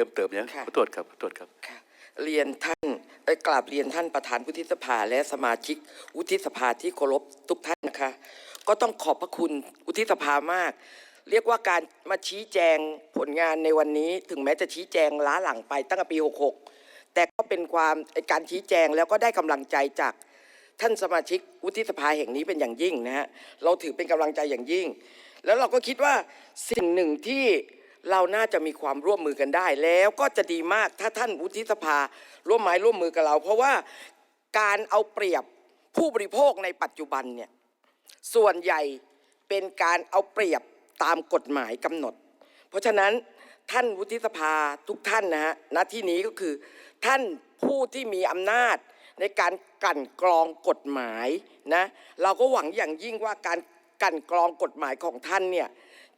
พิ่มเติมเนี่ยค่ะ ขอโทษครับขอโทษครับ ค่ะเรียนท่านเอ่อกราบเรียนท่านประธานวุฒิสภาและสมาชิกวุฒิสภาที่เคารพทุกท่านนะคะ ก็ต้องขอบพระคุณวุฒิสภามาก เรียกว่าการมาชี้แจงผลงานในวันนี้ ถึงแม้จะชี้แจงล้าหลังไปตั้งแต่ปี 66 แต่ก็เป็นความการชี้แจงแล้วก็ได้กำลังใจจาก ท่านสมาชิกวุฒิสภาแห่งนี้เป็นอย่างยิ่งนะฮะ เราถือเป็นกำลังใจอย่างยิ่ง แล้วเราก็คิดว่าสิ่งหนึ่งที่ เราน่าจะมีความร่วมมือกันได้ แล้วก็จะดีมากถ้าท่านวุฒิสภาร่วมไม้ร่วมมือกับเรา เพราะว่าการเอาเปรียบผู้บริโภคในปัจจุบันเนี่ยส่วนใหญ่เป็นการเอาเปรียบตามกฎหมายกำหนด เพราะฉะนั้นท่านวุฒิสภาทุกท่านนะฮะณที่นี้ก็คือ ท่านผู้ที่มีอำนาจในการกั่นกรองกฎหมายนะเราก็หวังอย่างยิ่งว่าการกั่นกรองกฎหมายของท่านเนี่ย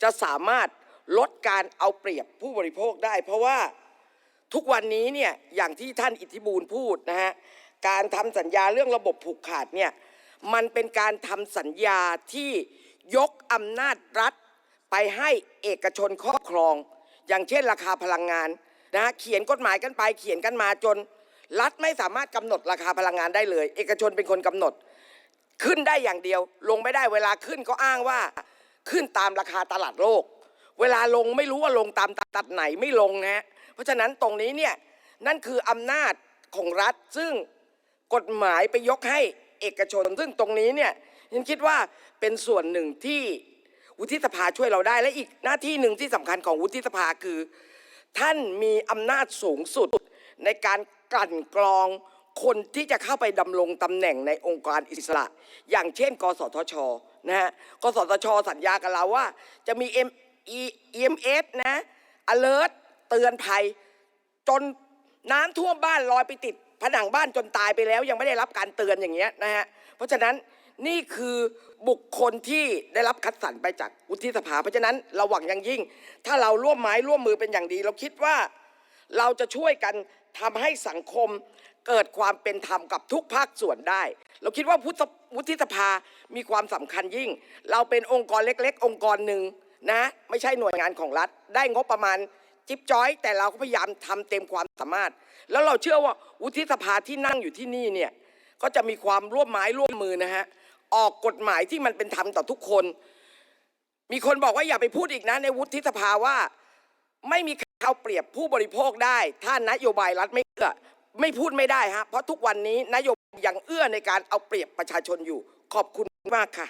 จะสามารถ ลดการเอาเปรียบผู้บริโภคได้ เพราะว่าทุกวันนี้เนี่ยอย่างที่ท่านอิทธิบูลพูดนะฮะการทำสัญญาเรื่องระบบผูกขาดเนี่ยมันเป็นการทำสัญญาที่ยกอำนาจรัฐ ไปให้เอกชนครอบครอง อย่างเช่นราคาพลังงานนะฮะเขียนกฎหมายกันไปเขียนกันมาจน รัฐไม่สามารถกำหนดราคาพลังงานได้เลย เอกชนเป็นคนกำหนด ขึ้นได้อย่างเดียว ลงไม่ได้เวลาขึ้นก็อ้างว่า ขึ้นตามราคาตลาดโลก เวลาลงไม่รู้ว่าลงตามตัดไหนไม่ลงนะฮะเพราะฉะนั้นตรงนี้เนี่ยนั่นคืออำนาจของรัฐ ซึ่งกฎหมายไปยกให้เอกชน ซึ่งตรงนี้เนี่ยฉันคิดว่าเป็นส่วนหนึ่งที่วุฒิสภาช่วยเราได้ และอีกหน้าที่หนึ่งที่สำคัญของวุฒิสภาคือ ท่านมีอำนาจสูงสุดในการกลั่นกรองคนที่จะเข้าไปดำรงตำแหน่งในองค์การอิสระ อย่างเช่น กสทชนะฮะกสทช สัญญากับเราว่า จะมี EMS นะ alert เตือนภัย จนน้ำท่วมบ้านลอยไปติดผนังบ้านจนตายไปแล้ว ยังไม่ได้รับการเตือนอย่างเงี้ยนะฮะเพราะฉะนั้นนี่คือบุคคลที่ได้รับคัดสรรไปจากวุฒิสภา เพราะฉะนั้นเราหวังอย่างยิ่ง ถ้าเราร่วมไม้ร่วมมือเป็นอย่างดี เราคิดว่าเราจะช่วยกันทำให้สังคมเกิดความเป็นธรรมกับทุกภาคส่วนได้ เราคิดว่าวุฒิสภามีความสำคัญยิ่ง เราเป็นองค์กรเล็ก ๆ องค์กรหนึ่ง นะ ไม่ใช่หน่วยงานของรัฐ ได้งบประมาณจิ๊บจ้อย แต่เราก็พยายามทำเต็มความสามารถ แล้วเราเชื่อว่าวุฒิสภาที่นั่งอยู่ที่นี่เนี่ยก็จะมีความร่วมไม้ร่วมมือนะฮะออกกฎหมายที่มันเป็นธรรมต่อทุกคน มีคนบอกว่าอย่าไปพูดอีกนะ ในวุฒิสภาว่า ไม่มีใครเอาเปรียบผู้บริโภคได้ ถ้านโยบายรัฐไม่เอื้อไม่พูดไม่ได้ฮะเพราะทุกวันนี้นโยบายยังเอื้อในการเอาเปรียบประชาชนอยู่ ขอบคุณมากค่ะ